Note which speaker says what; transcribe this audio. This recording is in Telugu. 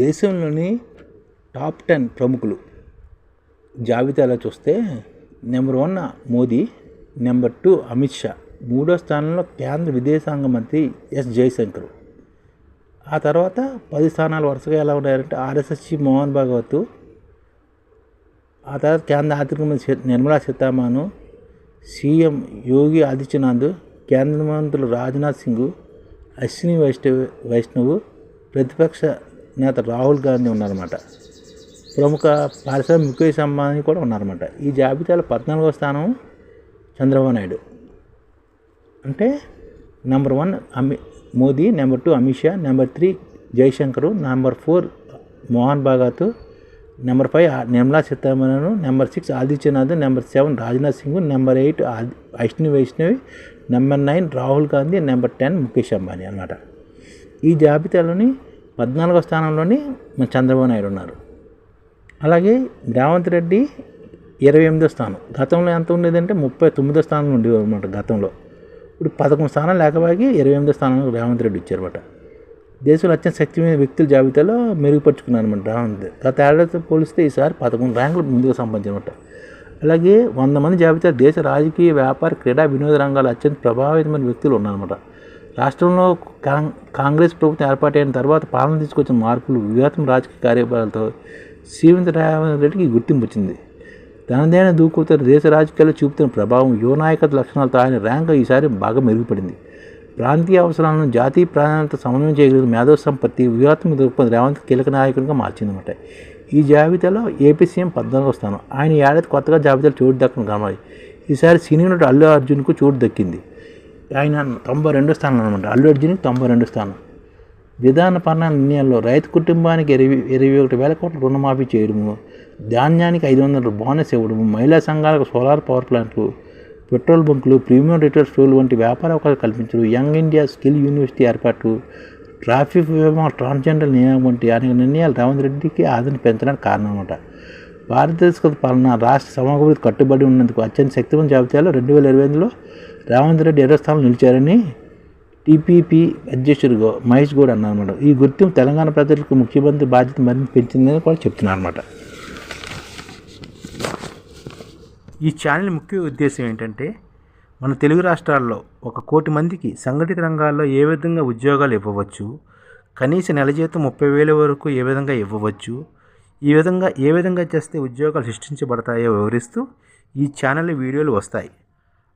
Speaker 1: దేశంలోని టాప్ టెన్ ప్రముఖులు. జాబితాలో చూస్తే number one Modi number two Amit Shah మూడో స్థానంలో కేంద్ర విదేశాంగ మంత్రి ఎస్ జయశంకర్. ఆ తర్వాత పది స్థానాలు వరుసగా ఎలా ఉన్నాయంటే ఆర్ఎస్ఎస్ చీఫ్ మోహన్ భాగవత్ ఆ తర్వాత కేంద్ర ఆర్థిక మంత్రి నిర్మలా సీతారామన్ సీఎం యోగి ఆదిత్యనాథ్ కేంద్ర మంత్రులు రాజ్నాథ్ సింగ్ అశ్విని వైష్ణవ్ వైష్ణవ్ ప్రతిపక్ష నేత రాహుల్ గాంధీ ఉన్నారన్నమాట. ప్రముఖ పారిశ్రామిక ముఖేష్ అంబానీ కూడా ఉన్నారన్నమాట. ఈ జాబితాలో పద్నాలుగో స్థానం చంద్రబాబు నాయుడు. అంటే number one అమి Modi number two Amit Shah number three Jaishankar number four Mohan Bhagwat number five Nirmala Sitharaman number six Adityanath number seven Rajnath Singh number eight Ashwini Vaishnavi number nine Rahul Gandhi number ten Mukesh Ambani అనమాట ఈ జాబితాలోని పద్నాలుగో స్థానంలోని మన చంద్రబాబు నాయుడు ఉన్నారు. అలాగే రేవంత్ రెడ్డి ఇరవై ఎనిమిదో స్థానం. గతంలో ఎంత ఉండేదంటే ముప్పై తొమ్మిదో స్థానం ఉండేవారు అనమాట గతంలో. ఇప్పుడు పదకొండు స్థానం లేకపోయి ఇరవై ఎనిమిదో స్థానం రేవంత్ రెడ్డి ఇచ్చారన్నమాట దేశంలో అత్యంత శక్తిమైన వ్యక్తుల జాబితాలో మెరుగుపరుచుకున్నారు అనమాట రేవంత్. గత ఏడాదితో పోలిస్తే ఈసారి పదకొండు ర్యాంకులు ముందుగా సంపాదించారన్నమాట. అలాగే వంద మంది జాబితా దేశ రాజకీయ వ్యాపార క్రీడా వినోద రంగాల అత్యంత ప్రభావితమైన వ్యక్తులు ఉన్నారన్నమాట. రాష్ట్రంలో కాంగ్రెస్ ప్రభుత్వం ఏర్పాటైన తర్వాత పాలన తీసుకొచ్చిన మార్పులు వివాతం రాజకీయ కార్యక్రమాలతో శ్రీవంత్ రామన్ రెడ్డికి గుర్తింపు వచ్చింది. తనదైన దూకుతున్న దేశ రాజకీయాల్లో చూపుతున్న ప్రభావం యువ నాయకత్వ లక్షణాలతో ఆయన ర్యాంక్ ఈసారి బాగా మెరుగుపడింది. ప్రాంతీయ అవసరాలను జాతీయ ప్రాధాన్యత సమన్వయం చేయగలిగిన మేధో సంపత్తి వ్యూహాత్మక దృక్పథం రేవంత్ కీలక నాయకుడిగా మార్చిందన్నమాట. ఈ జాబితాలో ఏపీ సీఎం పద్నాలుగో స్థానం. ఆయన ఏడాది కొత్తగా జాబితాలో చోటు దక్కడం కనబడి ఈసారి సీనియర్ నటుడు అల్లు అర్జున్కు చోటు దక్కింది. ఆయన తొంభై రెండో స్థానం అనమాట. అల్లు అర్జున్ తొంభై రెండు స్థానం. విధాన పరణ నిర్ణయాల్లో రైతు కుటుంబానికి ఇరవై ఇరవై ఒకటి వేల కోట్ల రుణమాఫీ చేయడము ధాన్యానికి ఐదు వందల బోనస్ ఇవ్వడము మహిళా సంఘాలకు సోలార్ పవర్ ప్లాంట్లు పెట్రోల్ బంకులు ప్రీమియం రిటైల్ స్టోర్లు వంటి వ్యాపార అవకాశాలు కల్పించడం యంగ్ ఇండియా స్కిల్ యూనివర్సిటీ ఏర్పాటు ట్రాఫిక్ వ్యూహం ట్రాన్స్జెండర్ నియమం వంటి అనేక నిర్ణయాలు రేవంత్ రెడ్డికి ఆదరణ పెంచడానికి కారణం అనమాట. భారతదేశ పాలన రాష్ట్ర సమగ్రత కట్టుబడి ఉన్నందుకు అత్యంత శక్తివంత జాబితాలో రెండు వేల ఇరవై ఐదులో రేవంత్ రెడ్డి ఇరవై స్థానంలో నిలిచారని టీపీపీ అధ్యక్షుడు మహేష్ గౌడ్ అన్నారన్నమాట ఈ గుర్తింపు తెలంగాణ ప్రజలకు ముఖ్యమంత్రి బాధ్యత మరింత పెంచిందని కూడా చెప్తున్నారు అనమాట ఈ ఛానల్ ముఖ్య ఉద్దేశం ఏంటంటే మన తెలుగు రాష్ట్రాల్లో ఒక కోటి మందికి సంఘటిత రంగాల్లో ఏ విధంగా ఉద్యోగాలు ఇవ్వవచ్చు కనీస నెల జీతం ముప్పై వేల వరకు ఏ విధంగా ఇవ్వవచ్చు ఈ విధంగా ఏ విధంగా చేస్తే ఉద్యోగాలు సృష్టించబడతాయో వివరిస్తూ ఈ ఛానల్ వీడియోలు వస్తాయి.